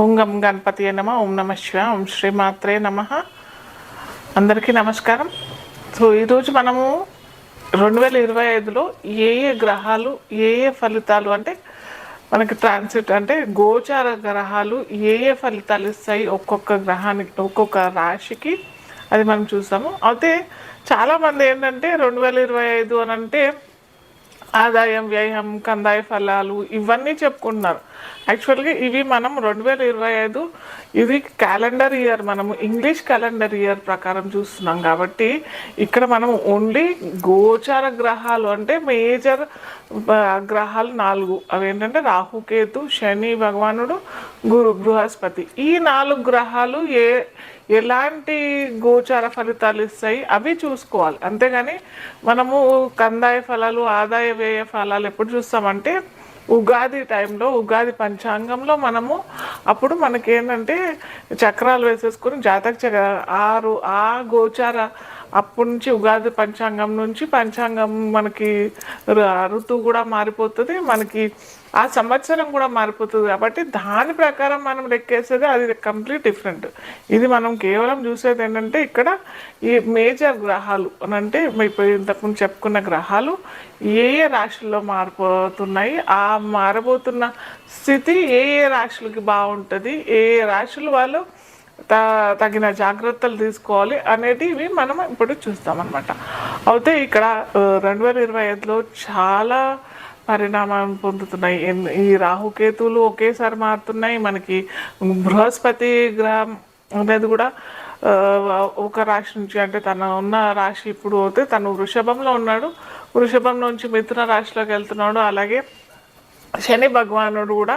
ఓం గం గణపతి నమ ఓం నమ శివ ఓం శ్రీమాత్రే నమ. అందరికీ నమస్కారం. సో ఈరోజు మనము రెండు వేల ఇరవై ఐదులో ఏ ఏ గ్రహాలు ఏ ఏ ఫలితాలు అంటే మనకి ట్రాన్సిట్ అంటే గోచార గ్రహాలు ఏ ఏ ఫలితాలు ఇస్తాయి ఒక్కొక్క గ్రహానికి ఒక్కొక్క రాశికి అది మనం చూస్తాము. అయితే చాలామంది ఏంటంటే రెండు వేల ఇరవై ఐదు అని అంటే ఆదాయం వ్యయం కందాయ ఫలాలు ఇవన్నీ చెప్పుకుంటున్నారు. యాక్చువల్గా ఇవి మనం రెండు వేల ఇరవై ఐదు ఇది క్యాలెండర్ ఇయర్ మనము ఇంగ్లీష్ క్యాలెండర్ ఇయర్ ప్రకారం చూస్తున్నాం కాబట్టి ఇక్కడ మనం ఓన్లీ గోచార గ్రహాలు అంటే మేజర్ గ్రహాలు నాలుగు. అవి ఏంటంటే రాహుకేతు శని భగవానుడు గురు బృహస్పతి. ఈ నాలుగు గ్రహాలు ఏ ఎలాంటి గోచార ఫలితాలు ఇస్తాయి అవి చూసుకోవాలి. అంతేగాని మనము కందాయ ఫలాలు ఆదాయ వ్యయ ఫలాలు ఎప్పుడు చూస్తామంటే ఉగాది టైంలో ఉగాది పంచాంగంలో మనము అప్పుడు మనకేంటంటే చక్రాలు వేసేసుకొని జాతక చక్ర ఆరు ఆ గోచార అప్పటి నుంచి ఉగాది పంచాంగం నుంచి పంచాంగం మనకి ఋతువు కూడా మారిపోతుంది. మనకి ఆ సంవత్సరం కూడా మారిపోతుంది కాబట్టి దాని ప్రకారం మనం లెక్కేసేది అది కంప్లీట్ డిఫరెంట్. ఇది మనం కేవలం చూసేది ఏంటంటే ఇక్కడ ఈ మేజర్ గ్రహాలు అని అంటే ఇప్పుడు ఇంతకుముందు చెప్పుకున్న గ్రహాలు ఏ ఏ రాశుల్లో మారిపోతున్నాయి ఆ మారబోతున్న స్థితి ఏ ఏ రాశులకి బాగుంటుంది ఏ ఏ రాశులు వాళ్ళు త తగిన జాగ్రత్తలు తీసుకోవాలి అనేటివి మనం ఇప్పుడు చూస్తామన్నమాట. అయితే ఇక్కడ రెండు వేల ఇరవై ఐదులో చాలా పరిణామం పొందుతున్నాయి. ఈ రాహుకేతువులు ఒకేసారి మారుతున్నాయి. మనకి బృహస్పతి గ్రహం అనేది కూడా ఒక రాశి నుంచి అంటే తన ఉన్న రాశి ఇప్పుడు అయితే తను వృషభంలో ఉన్నాడు. వృషభం నుంచి మిథున రాశిలోకి వెళ్తున్నాడు. అలాగే శని భగవానుడు కూడా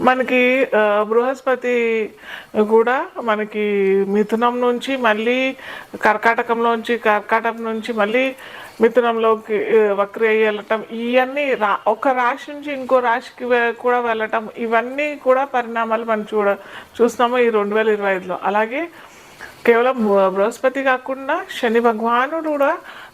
మనకి బృహస్పతి కూడా మనకి మిథునం నుంచి మళ్ళీ కర్కాటకంలోంచి కర్కాటకం నుంచి మళ్ళీ మిథునంలోకి వక్రి అయ్యి వెళ్ళటం ఇవన్నీ రా ఒక రాశి నుంచి ఇంకో రాశికి కూడా వెళ్ళటం ఇవన్నీ కూడా పరిణామాలు మనం చూడ చూస్తున్నాము ఈ రెండు వేల ఇరవై ఐదులో. అలాగే కేవలం బృహస్పతి కాకుండా శని భగవానుడు కూడా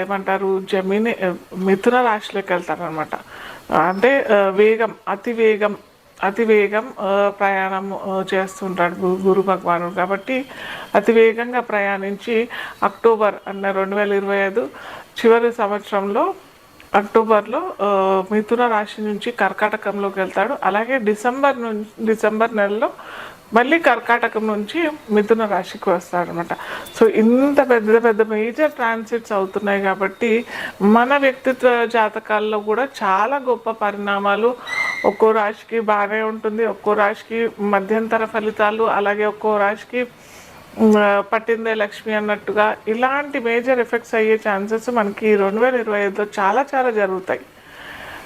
ఏమంటారు జమిని మిథున రాశిలోకి వెళ్తారనమాట అంటే వేగం అతి వేగం అతి వేగం ప్రయాణం చేస్తుంటాడు గు- గురు భగవానుడు. కాబట్టి అతి వేగంగా ప్రయాణించి అక్టోబర్ అన్న రెండు వేల ఇరవై ఐదు చివరి సంవత్సరంలో అక్టోబర్లో మిథున రాశి నుంచి కర్కాటకంలోకి వెళ్తాడు. అలాగే డిసెంబర్ నుంచి డిసెంబర్ నెలలో మళ్ళీ కర్కాటకం నుంచి మిథున రాశికి వస్తాడనమాట సో ఇంత పెద్ద పెద్ద మేజర్ ట్రాన్సిట్స్ అవుతున్నాయి కాబట్టి మన వ్యక్తిత్వ జాతకాల్లో కూడా చాలా గొప్ప పరిణామాలు ఒక్కో రాశికి బాగానే ఉంటుంది ఒక్కో రాశికి మధ్యంతర ఫలితాలు అలాగే ఒక్కో రాశికి పట్టిందే లక్ష్మి అన్నట్టుగా ఇలాంటి మేజర్ ఎఫెక్ట్స్ అయ్యే ఛాన్సెస్ మనకి రెండు వేల ఇరవై ఐదులో చాలా చాలా జరుగుతాయి.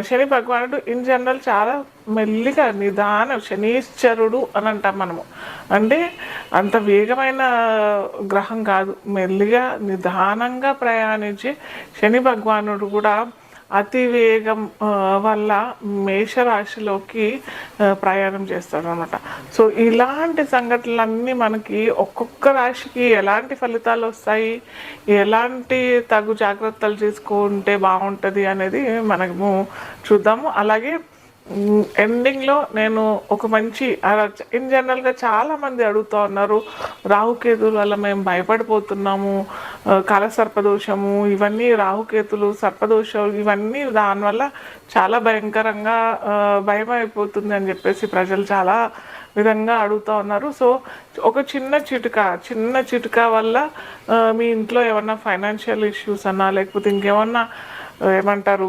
శని భగవానుడు ఇన్ జనరల్ చాలా మెల్లిగా నిదానం శనీశ్వరుడు అని అంటాం మనము. అంటే అంత వేగమైన గ్రహం కాదు. మెల్లిగా నిదానంగా ప్రయాణించి శని భగవానుడు కూడా అతి వేగం వల్ల మేషరాశిలోకి ప్రయాణం చేస్తాడు అనమాట సో ఇలాంటి సంఘటనలన్నీ మనకి ఒక్కొక్క రాశికి ఎలాంటి ఫలితాలు వస్తాయి? ఎలాంటి తగు జాగ్రత్తలు తీసుకుంటే బాగుంటుంది అనేది మనము చూద్దాము. అలాగే ఎండింగ్లో నేను ఒక మంచి ఇన్ జనరల్గా చాలామంది అడుగుతూ ఉన్నారు రాహుకేతుల వల్ల మేము భయపడిపోతున్నాము కాలసర్పదోషము ఇవన్నీ రాహుకేతులు సర్పదోషం ఇవన్నీ దానివల్ల చాలా భయంకరంగా భయం అయిపోతుంది అని చెప్పేసి ప్రజలు చాలా విధంగా అడుగుతూ ఉన్నారు. సో ఒక చిన్న చిటుక చిన్న చిటుక వల్ల మీ ఇంట్లో ఏమన్నా ఫైనాన్షియల్ ఇష్యూస్ అన్నా లేకపోతే ఇంకేమన్నా ఏమంటారు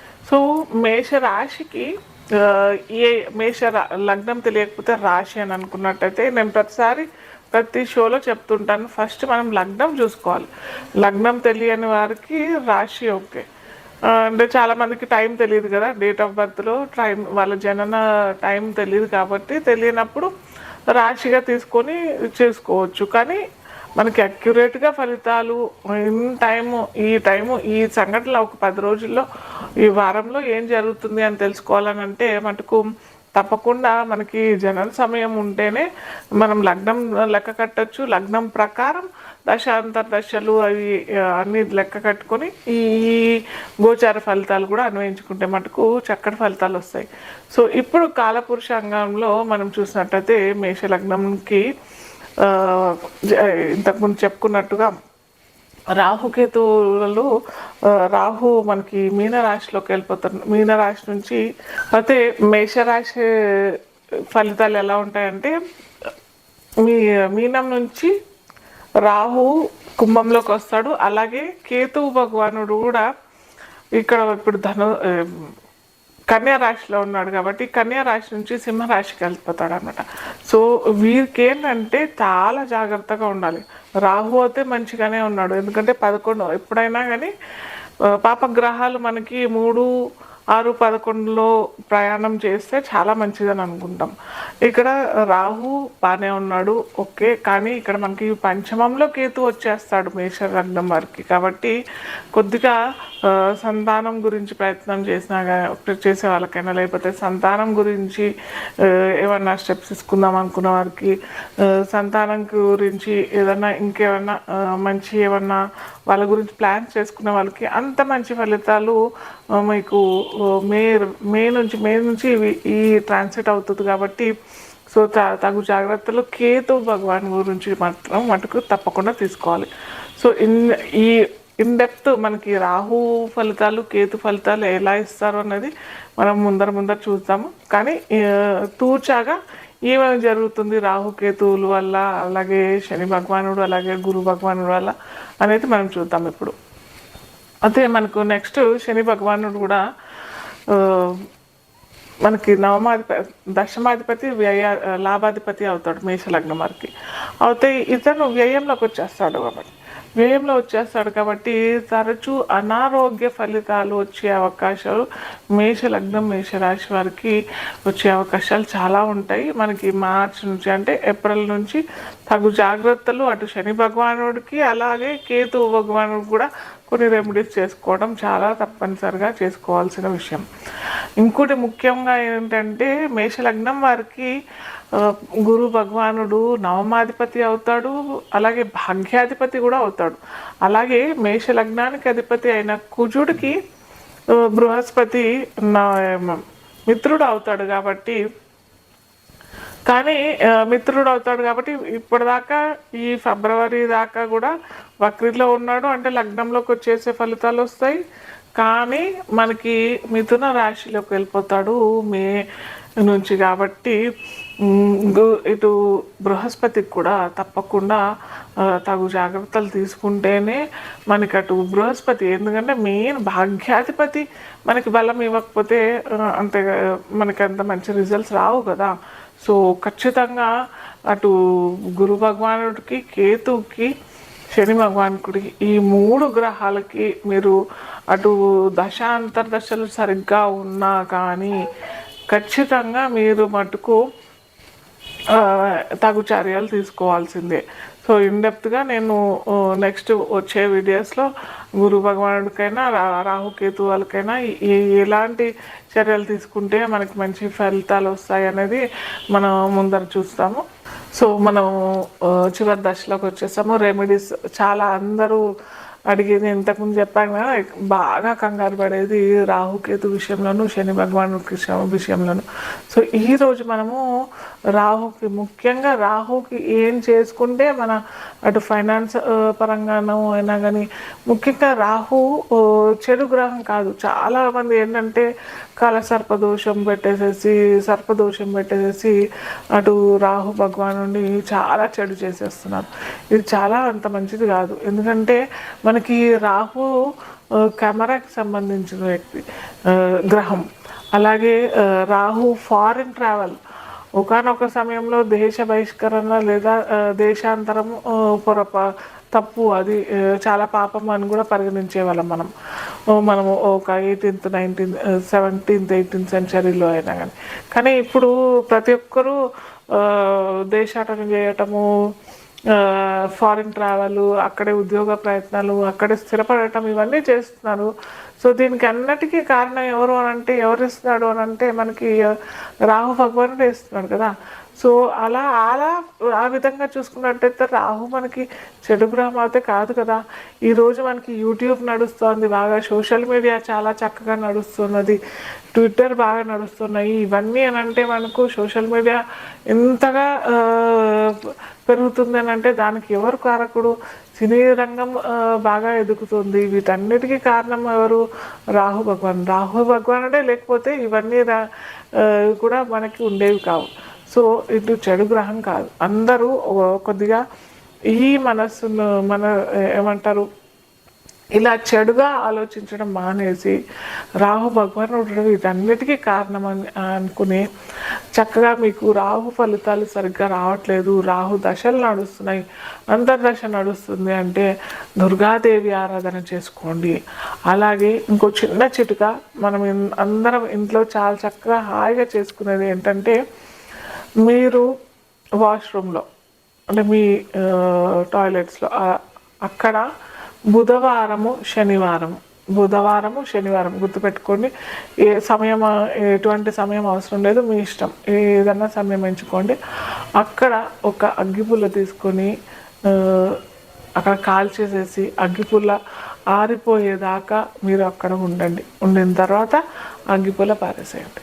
సో మేషరాశికి రాశికి ఏ మేష రా- లగ్నం తెలియకపోతే రాశి అని అనుకున్నట్టయితే నేను ప్రతిసారి ప్రతి షోలో చెప్తుంటాను. ఫస్ట్ మనం లగ్నం చూసుకోవాలి. లగ్నం తెలియని వారికి రాశి ఓకే. అంటే చాలా మందికి టైం తెలియదు కదా డేట్ ఆఫ్ బర్త్లో టైం వాళ్ళ జనన టైం తెలియదు కాబట్టి తెలియనప్పుడు రాశిగా తీసుకొని చేసుకోవచ్చు. కానీ మనకి అక్యురేట్గా ఫలితాలు ఇన్ టైము ఈ టైము ఈ సంఘటనలు ఒక పది రోజుల్లో ఈ వారంలో ఏం జరుగుతుంది అని తెలుసుకోవాలని అంటే మటుకు తప్పకుండా మనకి జనన సమయం ఉంటేనే మనం లగ్నం లెక్క కట్టచ్చు. లగ్నం ప్రకారం దశాంతర దశలు అవి అన్నీ లెక్క కట్టుకొని ఈ గోచార ఫలితాలు కూడా అన్వయించుకుంటే మటుకు చక్కటి ఫలితాలు వస్తాయి. సో ఇప్పుడు కాలపురుషాంగంలో మనం చూసినట్టయితే మేష లగ్నంకి ఇంతకుముందు చెప్పుకున్నట్టుగా రాహుకేతువులలో రాహు మనకి మీనరాశిలోకి వెళ్ళిపోతారు మీనరాశి నుంచి అయితే మేషరాశి ఫలితాలు ఎలా ఉంటాయంటే మీ మీనం నుంచి రాహు కుంభంలోకి వస్తాడు. అలాగే కేతువు భగవానుడు కూడా ఇక్కడ ఇప్పుడు ధను కన్యా రాశిలో ఉన్నాడు కాబట్టి కన్యా రాశి నుంచి సింహరాశికి వెళ్ళిపోతాడు అనమాట సో వీరికి ఏంటంటే చాలా జాగ్రత్తగా ఉండాలి. రాహు అయితే మంచిగానే ఉన్నాడు. ఎందుకంటే పదకొండు ఎప్పుడైనా కానీ పాప పాపగ్రహాలు మనకి మూడు ఆరు పదకొండులో ప్రయాణం చేస్తే చాలా మంచిదని అనుకుంటాం. ఇక్కడ రాహు బాగానే ఉన్నాడు ఓకే. కానీ ఇక్కడ మనకి పంచమంలో కేతు వచ్చేస్తాడు మేష లగ్నం వారికి. కాబట్టి కొద్దిగా సంతానం గురించి ప్రయత్నం చేసినా కానీ చేసే వాళ్ళకైనా లేకపోతే సంతానం గురించి ఏమన్నా స్టెప్స్ తీసుకుందాం అనుకున్న వారికి సంతానం గురించి ఏదన్నా ఇంకేమన్నా మంచి ఏమన్నా వాళ్ళ గురించి ప్లాన్ చేసుకున్న వాళ్ళకి అంత మంచి ఫలితాలు మీకు మే మే నుంచి మే నుంచి ఈ ట్రాన్స్లేట్ అవుతుంది కాబట్టి సో తగు జాగ్రత్తలు కేతు భగవాన్ గురించి మాత్రం మటుకు తప్పకుండా తీసుకోవాలి. సో ఇన్ ఈ ఇన్ డెప్త్ మనకి రాహు ఫలితాలు కేతు ఫలితాలు ఎలా ఇస్తారు అనేది మనం ముందర ముందర చూద్దాము. కానీ తూచాగా ఏమేమి జరుగుతుంది రాహుకేతువుల వల్ల అలాగే శని భగవానుడు అలాగే గురు భగవానుడు వల్ల అనేది మనం చూద్దాం ఇప్పుడు. అయితే మనకు నెక్స్ట్ శని భగవానుడు కూడా మనకి నవమాధిపతి దశమాధిపతి వ్యయ లాభాధిపతి అవుతాడు మేషలగ్నం వారికి అయితే ఇతను వ్యయంలోకి వచ్చేస్తాడు కాబట్టి. వ్యయంలో వచ్చేస్తాడు కాబట్టి తరచూ అనారోగ్య ఫలితాలు వచ్చే అవకాశాలు మేష లగ్నం మేషరాశి వారికి వచ్చే అవకాశాలు చాలా ఉంటాయి. మనకి మార్చి నుంచి అంటే ఏప్రిల్ నుంచి తగు జాగ్రత్తలు అటు శని భగవానుడికి అలాగే కేతు భగవానుడికి కూడా కొన్ని రెమెడీస్ చేసుకోవడం చాలా తప్పనిసరిగా చేసుకోవాల్సిన విషయం. ఇంకోటి ముఖ్యంగా ఏంటంటే మేషలగ్నం వారికి గురు భగవానుడు నవమాధిపతి అవుతాడు అలాగే భాగ్యాధిపతి కూడా అవుతాడు. అలాగే మేష లగ్నానికి అధిపతి అయిన కుజుడికి బృహస్పతి మిత్రుడు అవుతాడు కాబట్టి కానీ మిత్రుడు అవుతాడు కాబట్టి ఇప్పటిదాకా ఈ ఫిబ్రవరి దాకా కూడా వక్రిలో ఉన్నాడు. అంటే లగ్నంలోకి వచ్చేసే ఫలితాలు వస్తాయి. కానీ మనకి మిథున రాశిలోకి వెళ్ళిపోతాడు. మే నుంచి కాబట్టి ఇటు బృహస్పతికి కూడా తప్పకుండా తగు జాగ్రత్తలు తీసుకుంటేనే మనకి అటు బృహస్పతి ఎందుకంటే మెయిన్ భాగ్యాధిపతి మనకి బలం ఇవ్వకపోతే అంతే మనకి అంత మంచి రిజల్ట్స్ రావు కదా. సో ఖచ్చితంగా అటు గురు భగవానుడికి కేతుకి శని భగవానుడికి ఈ మూడు గ్రహాలకి మీరు అటు దశ అంతర్దశలు సరిగ్గా ఉన్నా కానీ ఖచ్చితంగా మీరు మటుకు తగు చర్యలు తీసుకోవాల్సిందే. సో ఇన్డెప్త్గా నేను నెక్స్ట్ వచ్చే వీడియోస్లో గురు భగవానుడికైనా రాహుకేతు వాళ్ళకైనా ఎలాంటి చర్యలు తీసుకుంటే మనకి మంచి ఫలితాలు వస్తాయి అనేది మనం ముందర చూస్తాము. సో మనం చివరి దశలోకి వచ్చేసాము. రెమెడీస్ చాలా అందరూ అడిగేది ఇంతకుముందు చెప్పాను కదా బాగా కంగారు పడేది రాహుకేతు విషయంలోను శని భగవాను విషయంలోను. సో ఈరోజు మనము రాహుకి ముఖ్యంగా రాహుకి ఏం చేసుకుంటే మన అటు ఫైనాన్స్ పరంగానో అయినా కానీ ముఖ్యంగా రాహు చెడు గ్రహం కాదు. చాలామంది ఏంటంటే కాల సర్పదోషం పెట్టేసేసి సర్పదోషం పెట్టేసేసి అటు రాహు భగవాను చాలా చెడు చేసేస్తున్నారు. ఇది చాలా అంత మంచిది కాదు. ఎందుకంటే మనకి రాహు కెమెరాకి సంబంధించిన వ్యక్తి గ్రహం. అలాగే రాహు ఫారిన్ ట్రావెల్. ఒకనొక సమయంలో దేశ బహిష్కరణ లేదా దేశాంతరం పొరప తప్పు అది చాలా పాపం అని కూడా పరిగణించే వాళ్ళం మనం మనము ఒక ఎయిటీన్త్ నైన్టీన్త్ సెవెంటీన్త్ ఎయిటీన్త్ సెంచరీలో అయినా కానీ కానీ ఇప్పుడు ప్రతి ఒక్కరూ దేశాటన చేయటము ఫారిన్ ట్రావెల్ అక్కడే ఉద్యోగ ప్రయత్నాలు అక్కడే స్థిరపడటం ఇవన్నీ చేస్తున్నారు. సో దీనికి అన్నిటికీ కారణం ఎవరు అని అంటే ఎవరు ఇస్తున్నాడు అని అంటే మనకి రాహు భగవానుడు ఇస్తున్నాడు కదా. సో అలా అలా ఆ విధంగా చూసుకున్నట్టయితే రాహు మనకి చెడు గ్రహం అయితే కాదు కదా. ఈరోజు మనకి యూట్యూబ్ నడుస్తుంది బాగా సోషల్ మీడియా చాలా చక్కగా నడుస్తున్నది ట్విట్టర్ బాగా నడుస్తున్నాయి. ఇవన్నీ అని అంటే మనకు సోషల్ మీడియా ఎంతగా పెరుగుతుంది అని అంటే దానికి ఎవరు కారకుడు? సినీ రంగం బాగా ఎదుగుతుంది. వీటన్నిటికీ కారణం ఎవరు? రాహు భగవాన్. రాహు భగవానుడే లేకపోతే ఇవన్నీ కూడా మనకి ఉండేవి కావు. సో ఇటు చెడు గ్రహం కాదు. అందరూ కొద్దిగా ఈ మనస్సును మన ఏమంటారు ఇలా చెడుగా ఆలోచించడం మానేసి రాహు భగవానుడు వీటన్నిటికీ కారణం అని అనుకుని చక్కగా మీకు రాహు ఫలితాలు సరిగ్గా రావట్లేదు. రాహు దశలు నడుస్తున్నాయి. అంతర్దశ నడుస్తుంది అంటే దుర్గాదేవి ఆరాధన చేసుకోండి. అలాగే ఇంకో చిన్న చిటుక మనం అందరం ఇంట్లో చాలా చక్కగా హాయిగా చేసుకునేది ఏంటంటే మీరు వాష్రూమ్లో అంటే మీ టాయిలెట్స్లో అక్కడ బుధవారము శనివారం బుధవారము శనివారం గుర్తుపెట్టుకోండి. ఏ సమయం ఎటువంటి సమయం అవసరం లేదు మీ ఇష్టం. ఏదన్నా సమయం ఎంచుకోండి. అక్కడ ఒక అగ్గిపుల్ల తీసుకొని అక్కడ కాల్చేసేసి అగ్గిపుల్ల ఆరిపోయేదాకా మీరు అక్కడ ఉండండి. ఉండిన తర్వాత అగ్గిపుల్ల పారేసేయండి.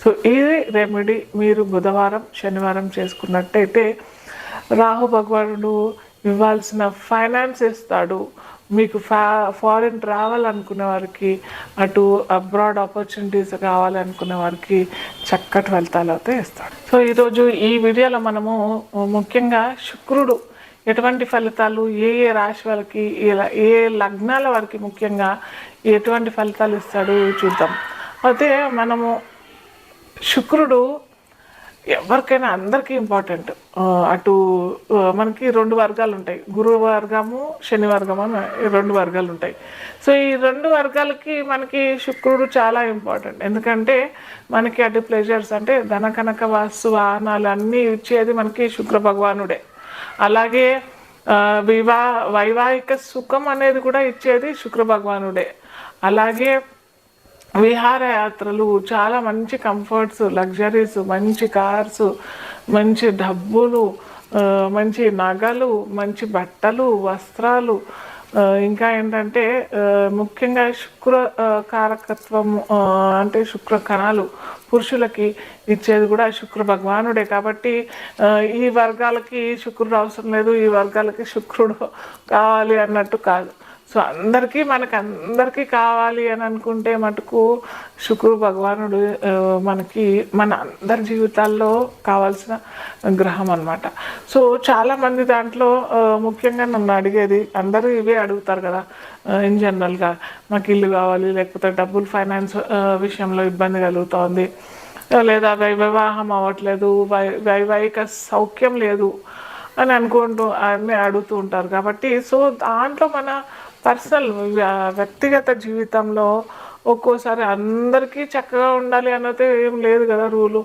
సో ఇది రెమెడీ మీరు బుధవారం శనివారం చేసుకున్నట్టయితే రాహు భగవానుడు ఇవ్వాల్సిన ఫైనాన్స్ ఇస్తాడు మీకు ఫా ఫారిన్ ట్రావెల్ అనుకునే వారికి అటు అబ్రాడ్ ఆపర్చునిటీస్ కావాలనుకునే వారికి చక్కటి ఫలితాలు అయితే ఇస్తాడు. సో ఈరోజు ఈ వీడియోలో మనము ముఖ్యంగా శుక్రుడు ఎటువంటి ఫలితాలు ఏ ఏ రాశి వారికి ఏ లగ్నాల వారికి ముఖ్యంగా ఎటువంటి ఫలితాలు ఇస్తాడు చూద్దాం. అయితే మనము శుక్రుడు ఎవరికైనా అందరికీ ఇంపార్టెంట్ అటు మనకి రెండు వర్గాలు ఉంటాయి. గురు వర్గము శని వర్గము అని రెండు వర్గాలు ఉంటాయి. సో ఈ రెండు వర్గాలకి మనకి శుక్రుడు చాలా ఇంపార్టెంట్ ఎందుకంటే మనకి అటు ప్లెజర్స్ అంటే ధన కనక వాస్తు వాహనాలు అన్నీ ఇచ్చేది మనకి శుక్ర భగవానుడే. అలాగే వివా వైవాహిక సుఖం అనేది కూడా ఇచ్చేది శుక్ర భగవానుడే. అలాగే విహారయాత్రలు చాలా మంచి కంఫర్ట్స్ లగ్జరీస్ మంచి కార్స్ మంచి డబ్బులు మంచి నగలు మంచి బట్టలు వస్త్రాలు. ఇంకా ఏంటంటే ముఖ్యంగా శుక్ర కారకత్వం అంటే శుక్ర కణాలు పురుషులకి ఇచ్చేది కూడా శుక్ర భగవానుడే కాబట్టి ఈ వర్గాలకి శుక్రుడు అవసరం లేదు ఈ వర్గాలకి శుక్రుడు కావాలి అన్నట్టు కాదు. సో అందరికీ మనకు అందరికీ కావాలి అని అనుకుంటే మటుకు శుక్రుడు భగవానుడు మనకి మన అందరి జీవితాల్లో కావాల్సిన గ్రహం అనమాట సో చాలామంది దాంట్లో ముఖ్యంగా నన్ను అడిగేది అందరూ ఇవే అడుగుతారు కదా ఇన్ జనరల్గా మాకు ఇల్లు కావాలి లేకపోతే డబ్బులు ఫైనాన్స్ విషయంలో ఇబ్బంది కలుగుతోంది. లేదా వై వివాహం అవ్వట్లేదు వై వైవాహిక సౌఖ్యం లేదు అని అనుకుంటూ అన్నీ అడుగుతూ ఉంటారు. కాబట్టి సో దాంట్లో మన పర్సనల్ వ్యక్తిగత జీవితంలో ఒక్కోసారి అందరికీ చక్కగా ఉండాలి అన్నది ఏం లేదు కదా రూలు.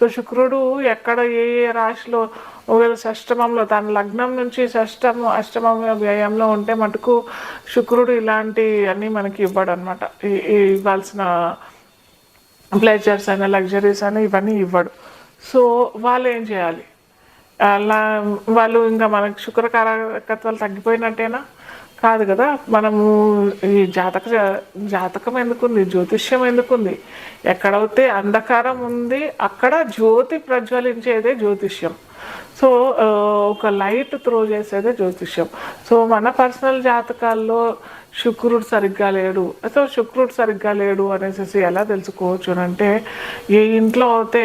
సో శుక్రుడు ఎక్కడ ఏ ఏ రాశిలో ఒకవేళ షష్టమంలో తన లగ్నం నుంచి షష్టం అష్టమం వ్యయంలో ఉంటే మటుకు శుక్రుడు ఇలాంటి అన్నీ మనకి ఇవ్వడు అనమాట ఇవ్వాల్సిన ప్లెజర్స్ అయినా లగ్జరీస్ అయినా ఇవన్నీ ఇవ్వడు. సో వాళ్ళు ఏం చేయాలి? అలా వాళ్ళు ఇంకా మనకు శుక్రకారకత్వాలు తగ్గిపోయినట్టేనా? కాదు కదా మనము ఈ జాతక జాతకం ఎందుకుంది జ్యోతిష్యం ఎందుకుంది? ఎక్కడైతే అంధకారం ఉంది అక్కడ జ్యోతి ప్రజ్వలించేదే జ్యోతిష్యం. సో ఒక లైట్ త్రో చేసేదే జ్యోతిష్యం. సో మన పర్సనల్ జాతకాల్లో శుక్రుడు సరిగ్గా లేడు. సో శుక్రుడు సరిగ్గా లేడు అనేసి ఎలా తెలుసుకోవచ్చు అంటే ఏ ఇంట్లో అయితే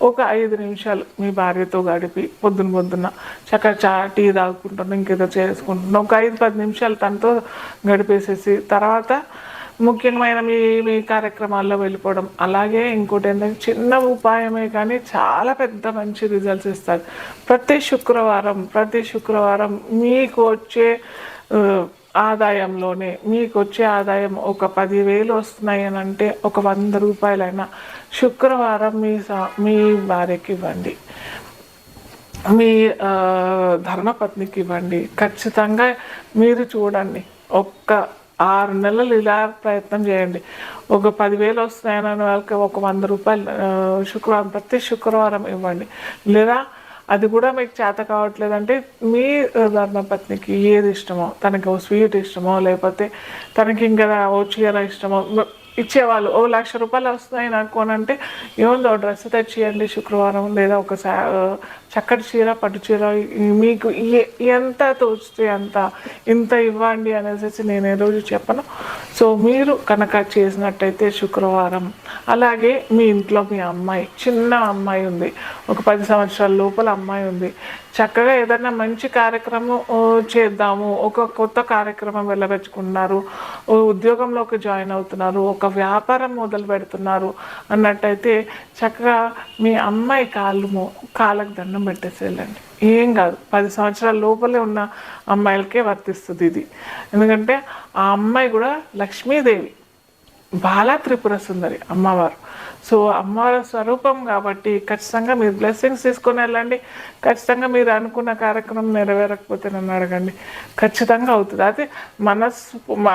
ఒక ఐదు నిమిషాలు మీ భార్యతో గడిపి పొద్దున పొద్దున్న చక్కగా చా టీ తాగుకుంటున్నాం ఇంకేదో చేసుకుంటున్నాం. ఒక ఐదు పది నిమిషాలు తనతో గడిపేసేసి తర్వాత ముఖ్యమైన మీ మీ కార్యక్రమాల్లో వెళ్ళిపోవడం. అలాగే ఇంకోటి ఏంటంటే చిన్న ఉపాయమే కానీ చాలా పెద్ద మంచి రిజల్ట్స్ ఇస్తారు. ప్రతి శుక్రవారం ప్రతి శుక్రవారం మీకు వచ్చే ఆదాయంలోనే మీకు వచ్చే ఆదాయం ఒక పదివేలు వస్తున్నాయి అని అంటే ఒక వంద రూపాయలైనా శుక్రవారం మీ సా- మీ భార్యకి ఇవ్వండి మీ ధర్మపత్నికి ఇవ్వండి ఖచ్చితంగా మీరు చూడండి. ఒక్క ఆరు నెలలు ఇలా ప్రయత్నం చేయండి. ఒక పదివేలు వస్తున్నాయని వాళ్ళకి ఒక వంద రూపాయలు శుక్రవారం ప్రతి శుక్రవారం ఇవ్వండి. లేదా అది కూడా మీకు చేత కావట్లేదంటే మీ ధర్మపత్నికి ఏది ఇష్టమో తనకి ఓ స్వీట్ ఇష్టమో లేకపోతే తనకి ఇంకా ఓ చీర ఇష్టమో ఇచ్చేవాళ్ళు. ఓ లక్ష రూపాయలు వస్తున్నాయి నాకు అని అంటే ఏముందో డ్రెస్ తెచ్చియండి శుక్రవారం లేదా ఒక సా- చక్కటి చీర పట్టు చీర మీకు ఎంత తోచితే అంత ఇంత ఇవ్వండి అనేసి నేను ఏ రోజు చెప్పను. సో మీరు కనుక చేసినట్టయితే శుక్రవారం. అలాగే మీ ఇంట్లో మీ అమ్మాయి చిన్న అమ్మాయి ఉంది. ఒక పది సంవత్సరాల లోపల అమ్మాయి ఉంది. చక్కగా ఏదైనా మంచి కార్యక్రమం చేద్దాము. ఒక కొత్త కార్యక్రమం వెళ్ళబెట్టుకున్నారు. ఉద్యోగంలోకి జాయిన్ అవుతున్నారు. ఒక వ్యాపారం మొదలు పెడుతున్నారు. అన్నట్టయితే చక్కగా మీ అమ్మాయి కాళ్ళు కాళ్ళకు దండం పెట్టేసి వెళ్ళండి ఏం కాదు. పది సంవత్సరాల లోపలే ఉన్న అమ్మాయిలకే వర్తిస్తుంది ఇది. ఎందుకంటే ఆ అమ్మాయి కూడా లక్ష్మీదేవి. బాలా త్రిపుర సుందరి అమ్మవారు. సో అమ్మవారి స్వరూపం కాబట్టి ఖచ్చితంగా మీరు బ్లెస్సింగ్స్ తీసుకొని వెళ్ళండి. ఖచ్చితంగా మీరు అనుకున్న కార్యక్రమం నెరవేరకపోతే నన్ను అడగండి. ఖచ్చితంగా అవుతుంది. అది మనస్సు మా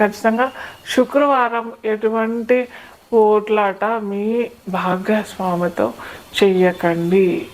ఖచ్చితంగా శుక్రవారం ఎటువంటి పోట్లాట మీ భాగస్వామితో చెయ్యకండి.